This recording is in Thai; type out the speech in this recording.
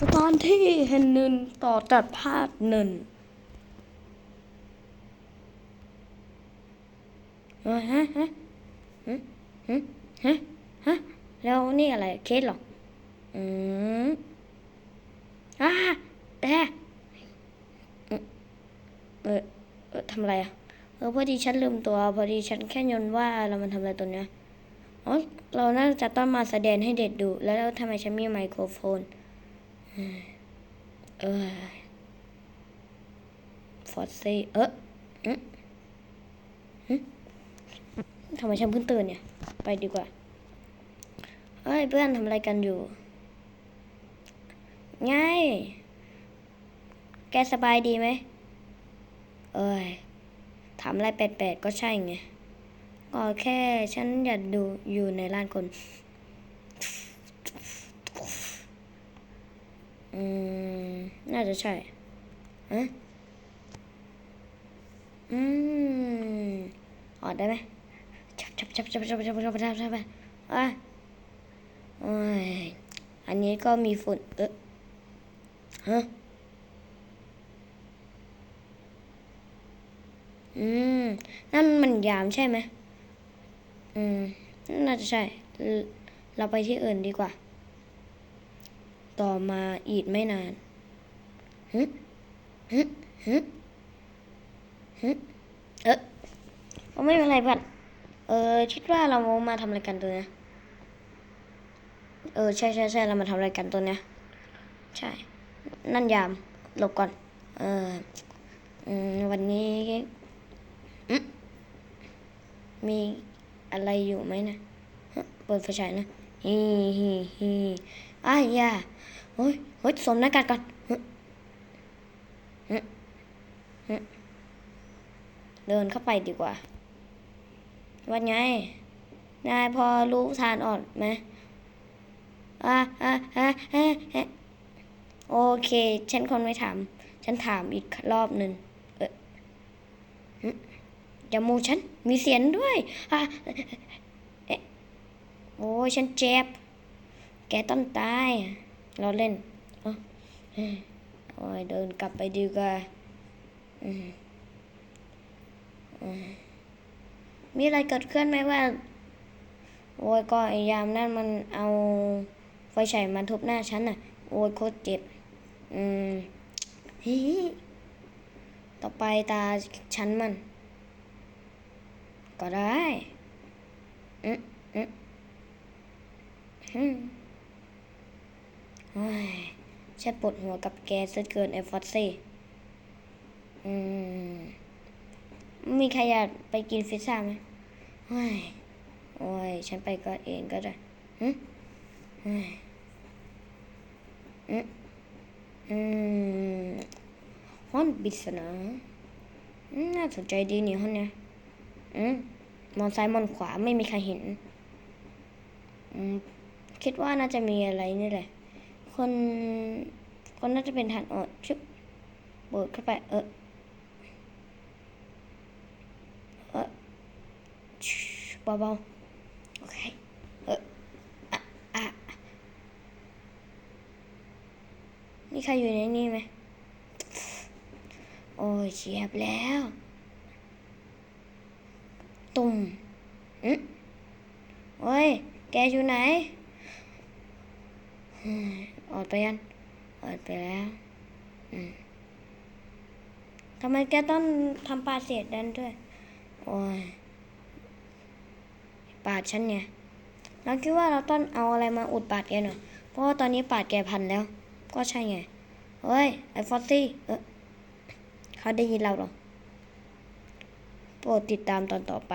ตอนที่เห็นนึ่งต่อจากภาคหนึ่งเออฮะฮะฮะฮะฮะฮะแล้วนี่อะไรเคสหรอ อืมอ่าแต่เออเออเออทำอะไรอะ เออพอดีฉันลืมตัว พอดีฉันแค่ยนว่าเรามันทำอะไรตัวเนี้ย อ๋อ เราน่าจะต้องมาแสดงให้เด็กดู แล้วทำไมฉันมีไมโครโฟน เออฟอสซี่เอออืมหึทำไมฉันเพิ่งตื่นเนี่ย ไปดีกว่าเฮ้ยเพื่อนทำอะไรกันอยู่ ไง แกสบายดีไหม เอ้ยทำอะไรแปลกๆก็ใช่ไงก็แค่ฉันอยากดูอยู่ในร้านคน อืม น่าจะใช่อะอืม ออดได้ไหมชับชับชับชับชับชับชับชับชับอะโอ้ยอันนี้ก็มีฝุ่น เออฮะ อืม นั่นมันยามใช่ไหม อืม น่าจะใช่ เราไปที่อื่นดีกว่า ต่อมาอีกไม่นานฮึฮึฮึฮึเออไม่เป็นไรพื่อนเออคิดว่าเรามาทำอะไรกันตัวเนี้ยเออใช่ใช่ใช่เรามาทำอะไรกันตัวเนี้ยใช่ นั่นยามหลบก่อน เอออวันนี้มีอะไรอยู่ไหมนะฮะเปิดไฟฉายนะฮีฮีฮี อ้ายยาเฮ้ยเฮ้ยสวมหน้ากากก่อนเดินเข้าไปดีกว่าว่าไง นายพอรู้ทานอ่อกไหมอ่าอ่าอ่าอ่าอ่าโอเค ฉันคนไม่ถาม ฉันถามอีกรอบหนึ่งเออหึจมูกฉัน มีเสียงด้วยอะเอ๊ะโอ้ยฉันเจ็บ แกต้องตาย เราเล่นอาเอ้ยโอ้ยเดินกลับไปดีกว่ามีอะไรเกิดขึ้นไหมว่า โอ้ยก็ไอ้ยามนั่นมันเอาไฟฉายมาทุบหน้าฉันน่ะ โอ้ยโคตรเจ็บ อืมฮิต่อไปตาฉันมัน ก็ได้ อืมอืมฮ้ย ฉันปวดหัวกับแกซะเกินไอ้ฟอสซี่อืม มีใครอยากไปกินพิซซ่าไหมเฮ้ยโอ้ย ฉันไปก็เองก็ได้ฮึฮ้ยอืมอืมห้องบิสนะอืมน่าสนใจดีนี่ห้องเนี้ยอืมมองซ้ายมองขวาไม่มีใครเห็น อืม คิดว่าน่าจะมีอะไรนี่แหละ คนคนน่าจะเป็นทานอดชึบเปิดเข้าไป เออเออชิเบาๆโอเค เอออะอะนี่ใครอยู่ในนี่ไหมโอ้ยเฉียบแล้ว ตุ่มอืมโอ้ย แกอยู่ไหน อออกไปยังออกไปแล้วทำไมแกต้องทำปาเศษดันด้วย โอ้ยปาดฉันเนี่ยเราคิดว่าเราต้องเอาอะไรมาอุดปาดแกหน่อยเพราะว่าตอนนี้ปาดแกพันแล้ว ก็ใช่ไงเฮ้ยไอ้ฟอสซี่เออเขาได้ยินเราหรอโปรดติดตามตอนต่อไป